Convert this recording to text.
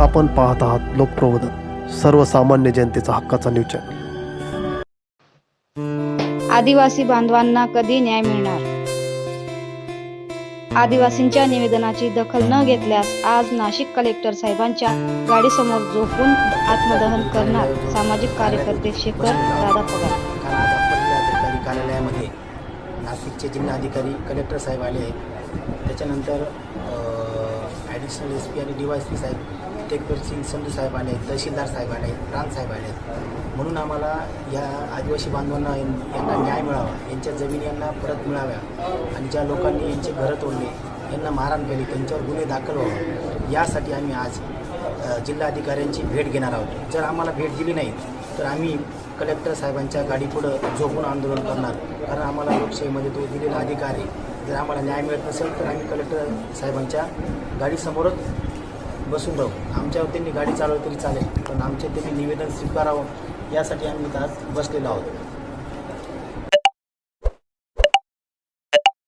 आपण पाहत आहात लोकप्रबोधन सर्वसामान्य जनतेचा हक्काचा न्यूज चॅनल. आदिवासी बांधवांना कधी न्याय मिळणार? आदिवासींच्या निवेदनाची दखल न घेतल्यास आज नाशिक कलेक्टर साहेबांच्या गाडीसमोर झोपून आत्मदहन करणार सामाजिक कार्यकर्ते शेखर दादा पगार चे जिल्हाधिकारी कलेक्टर साहेब आले आहेत. त्याच्यानंतर ॲडिशनल एस पी आणि डी वाय एस पी साहेब टेकबर सिंग संधू साहेब आले आहेत तहसीलदार साहेब आले आहेत प्रांत साहेब आले आहेत. म्हणून आम्हाला या आदिवासी बांधवांना यांना न्याय मिळावा यांच्या जमिनी यांना परत मिळाव्या आणि ज्या लोकांनी यांचे घरं तोडले यांना मारहाण केली त्यांच्यावर गुन्हे दाखल व्हावे. यासाठी आम्ही आज जिल्हाधिकाऱ्यांची भेट घेणार आहोत. जर आम्हाला भेट दिली नाही तर आम्ही कलेक्टर साहेबांच्या गाडीपुढं झोपून आंदोलन करणार. कारण आम्हाला लोकशाहीमध्ये तो दिलेला अधिकार आहे. जर आम्हाला न्याय मिळत नसेल तर आम्ही कलेक्टर साहेबांच्या गाडीसमोरच बसून राहू. आमच्यावर त्यांनी गाडी चालवली तरी चालेल पण आमचे त्यांनी निवेदन स्वीकारावं यासाठी आम्ही आज बसलेलो आहोत.